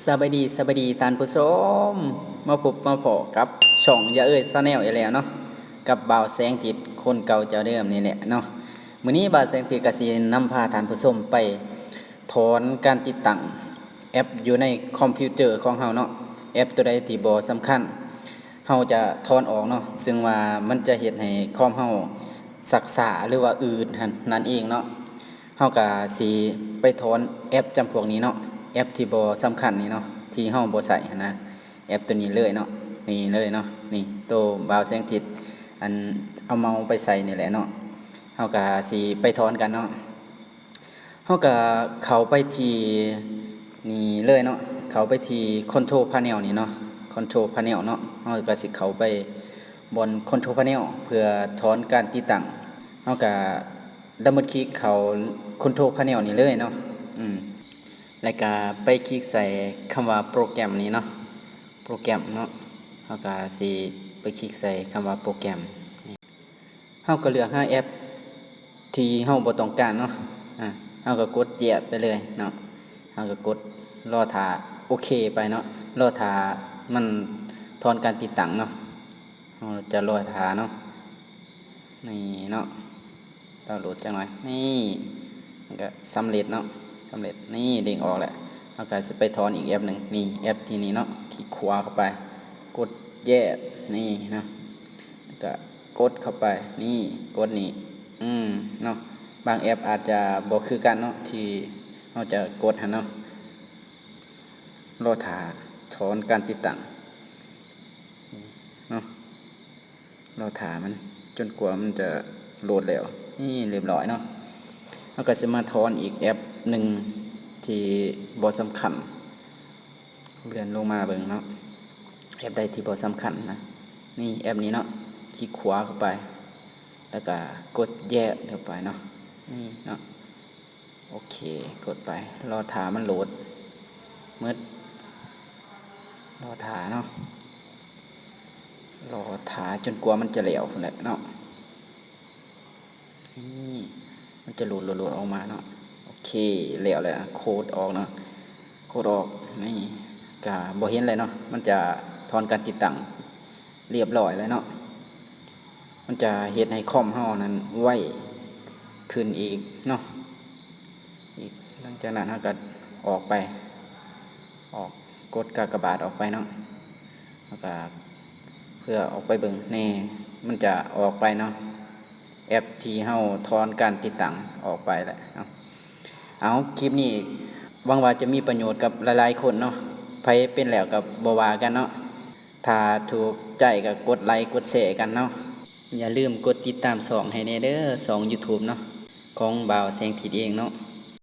สบายดีสบายดีท่านผู้ชมมาพบมาพอกับช่องอย่าเอ่ยซาแนลอีกแล้วเนาะกับบ่าวแสงติดคนเก่าเจ้าเดิมนี่แหละเนาะมื้อนี้บ่าวแสงติดกสินำพาท่านผู้ชมไป ถอนการติดตั้งแอปอยู่ในคอมพิวเตอร์ของเฮาเนาะแอปตัวใดที่บ่สำคัญเฮาจะถอนออกเนาะซึ่งว่ามันจะเฮ็ดให้คอมเฮาสักษาหรือว่าอืดหั่นนั่นเองเนาะเฮาก็สิไปถอนแอปจำพวกนี้เนาะ แอปที่บ่สำคัญนี่เนาะที่เฮาบ่ใส่นะแอปตัวนี้เลยเนาะนี่เลยเนาะนี่ตัวบาวแสงทิศอันเอาเมาไปใส่นี่แหละเนาะเฮาก็สิไปถอนกันเนาะเฮาก็เข้าไปที่นี่เลยเนาะเข้าไปที่คอนโทรลพาเนลนี่เนาะคอนโทรลพาเนลเนาะเฮาก็สิเข้าไปบนคอนโทรลพาเนลเพื่อถอนการติดตั้งเฮาก็ดับเบิลคลิกเขาคอนโทรลพาเนลนี่เลยเนาะอืม แล้วก็ไปคลิกใส่คำว่าโปรแกรมนี้เนาะโปรแกรมเนาะเฮาก็สิไปคลิกใส่คำว่าโปรแกรมเฮาก็เลือกหาแอปที่เฮาบ่ต้องการเนาะอ่าเฮาก็กดเหยียดไปเลยเนาะเฮาก็กดรอทาโอเคไปเนาะรอทามันทอนการติดตั้งเนาะเฮาจะรอทาเนาะนี่เนาะดาวโหลดจังหน่อยนี่มันก็สำเร็จเนาะ สำเร็จนี่เด้งออกแล้วเอาก็จะไปถอนอีกแอปหนึ่งนี่แอปที่นี่เนาะคลิกขวาเข้าไป กดแยกนี่นะก็กดเข้าไปนี่กดนี่อืมเนาะบางแอปอาจจะบอกคือกันเนาะที่เราจะกดหันเนาะรอถาถอนการติดตั้งเนาะราถามันจนกว่ามันจะโหลดแล้วนี่เรียบร้อยเนาะ แล้วก็จะมาทอนอีกแอปหนึ่งที่บอสำคัญเลื่อนลงมาเบิ่งเนาะแอปใดที่บอสำคัญนะนี่แอปนี้เนาะคลิกขวาเข้าไป แล้วก็กดแยกเข้าไปเนาะนี่เนาะโอเคกดไปรอถามันโหลดมืดรอถาเนาะรอถาจนกว่ามันจะเหลวแหละเนาะนี่ มันจะหลุดหลุดออกมาเนาะโอเคเหลวเลยโคดออกเนาะโคดออกนี่กะบ่เห็นเลยเนาะมันจะทอนการติดตั้งเรียบร้อยเลยเนาะมันจะเฮ็ดให้คอมเฮานั้นไวขึ้นอีกเนาะอีกหลังจากนั้นเฮาก็ออกไป ออกกดกากบาทออกไปเนาะแล้วก็เพื่อออกไปเบิ่งแน่มันจะออกไปเนาะ แอปที่เฮาทอนการติดตั้งออกไปแหละเนาะเอาคลิปนี้หวังว่าจะมีประโยชน์กับหลายๆคนเนาะไผเป็นแล้วกับบวากันเนาะถ้าถูกใจก็กดไลค์กดแชร์กันเนาะอย่าลืมกดติดตามสองให้แนเด้อสองยูทูบเนาะของบ่าวแสงทิดเองเนาะ